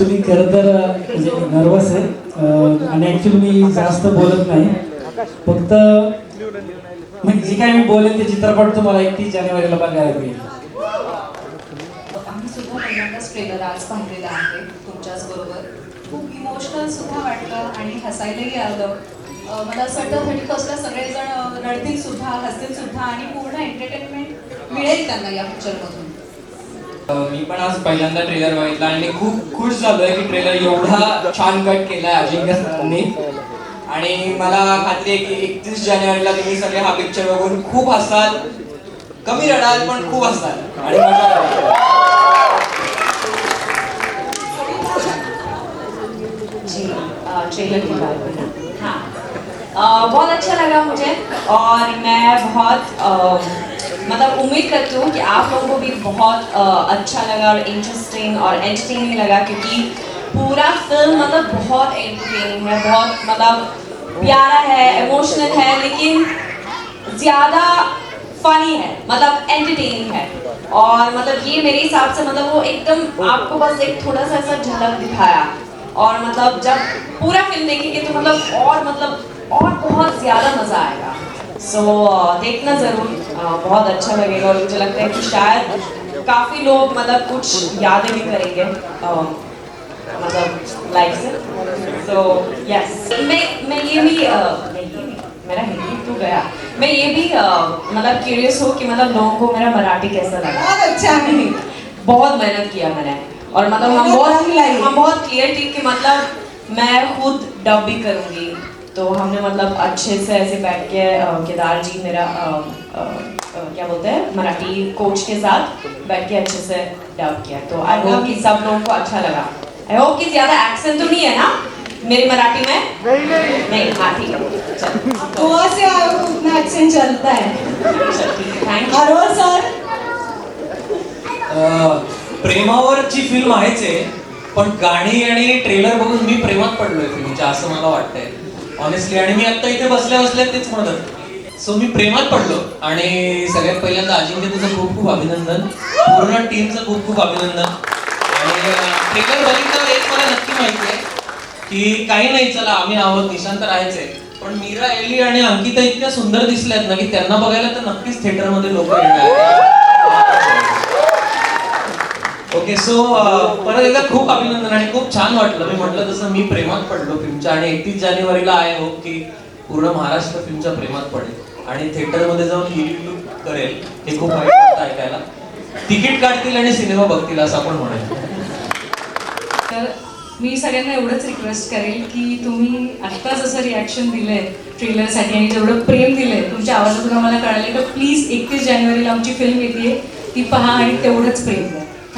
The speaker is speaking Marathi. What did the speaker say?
ॲक्च्युली खरं तर म्हणजे नर्वस आहे. आणि ॲक्च्युली मी जास्त बोलत नाही. फक्त म्हणजे जे काय मी बोलेन ते चित्रपट तुम्हाला एकतीस जानेवारीला बघायला मिळेल. आम्ही सुद्धा पहिल्यांदाच ट्रेलर आज पाहिलेला आहे तुमच्याच बरोबर खूप इमोशनल सुद्धा वाटलं आणि हसायलाही आलं. मला असं वाटतं म्हणजे थर्टी फर्स्टला सगळेजण रडतील सुद्धा हसतील सुद्धा आणि पूर्ण एंटरटेनमेंट मिळेल त्यांना या पिक्चरमधून मी पण आज पहिल्यांदा ट्रेलर बघितला आणि खूप खुश झालोय की ट्रेलर एवढा छान कट केलाय अजिंक्य सरांनी. आणि मला खात्री आहे की एकतीस जानेवारीला तुम्ही सगळे हा पिक्चर बघून खूप हसाल. कमी रडाल पण खूप हसाल. आणि मजा ट्रेलर के बारे में हाँ. बहुत अच्छा लगा मुझे. और मैं बहुत मतलब उम्मीद करती हूँ कि आप लोगों को भी बहुत अच्छा लगा और इंटरेस्टिंग और एंटरटेनिंग लगा क्योंकि पूरा फ़िल्म मतलब बहुत एंटरटेनिंग है, बहुत मतलब प्यारा है इमोशनल है, लेकिन ज़्यादा फनी है मतलब एंटरटेनिंग है। और मतलब ये मेरे हिसाब से मतलब वो एकदम आपको बस एक थोड़ा सा ऐसा झलक दिखाया। और मतलब जब पूरा फ़िल्म देखेंगे तो मतलब और मतलब और बहुत ज़्यादा मज़ा आएगा। सो देखना ज़रूर बहुत अच्छा लगेगा और मुझे लगता है कि शायद काफ़ी लोग मतलब कुछ यादें भी करेंगे मतलब लाइफ से। सो यस मैं मैं ये भी मैं ये भी मेरा हिंदी तो गया। मैं ये भी मतलब क्यूरियस हूँ कि मतलब लोगों को मेरा मराठी कैसा लगा। बहुत अच्छा है। बहुत मेहनत किया मैंने। और मतलब हम बहुत हम बहुत क्लियर थी कि मतलब मैं खुद डब भी करूँगी। तो हमने मतलब अच्छे से ऐसे बैठ के केदार जी मेरा अ, अ, अ, क्या बोलते हैं मराठी कोच के साथ बैठ के अच्छे से डब किया। तो आई होप कि सब लोगों को अच्छा लगा। आई होप कि ज़्यादा एक्सेंट तो नहीं है ना मेरी मराठी में? नहीं नहीं। नहीं हाँ ठीक है। चल। गोवा से उतना एक्सेंट चलता है। अरोर सर। अं, प्रेमावरची फिल्म आहेच आहे पण गाणी आणि ट्रेलर बघून मी प्रेमात पडलोय फिल्मच्या असं मला वाटतंय. ऑनेस्टली आणि मी आता इथे बसल्या बसल्या तेच म्हणत सो मी प्रेमात पडलो आणि सगळ्यात पहिल्यांदा अजिंक्य तुझं खूप खूप अभिनंदन. पूर्ण टीमचं खूप खूप अभिनंदन. आणि ट्रेलर बघितल्यावर एक मला नक्की माहिती आहे की काही नाही चला आम्ही आहोत निशांत राहायचे पण मीरा एली आणि अंकिता इतक्या सुंदर दिसल्यात ना की त्यांना बघायला तर नक्कीच थिएटरमध्ये लोक येणार ओके सो uh, परत एकदा खूप अभिनंदन आणि खूप छान वाटलं. मी म्हटलं तसं मी प्रेमात पडलो फिल्मच्या आणि एकतीस जानेवारीला आहे होप की पूर्ण महाराष्ट्र फिल्मच्या प्रेमात पडेल. आणि थिएटरमध्ये जाऊन लुक करेल हे खूप वाईट वाटतं ऐकायला. तिकीट काढतील आणि सिनेमा बघतील असं आपण म्हणूया तर मी सगळ्यांना एवढंच रिक्वेस्ट करेल की तुम्ही आत्ता जसं रिॲक्शन दिलंय ट्रेलरसाठी आणि जेवढं प्रेम दिलंय तुमच्या आवाजातून आम्हाला कळालं तर प्लीज एकतीस जानेवारीला आमची फिल्म येते ती पहा आणि तेवढंच प्रेम द्या.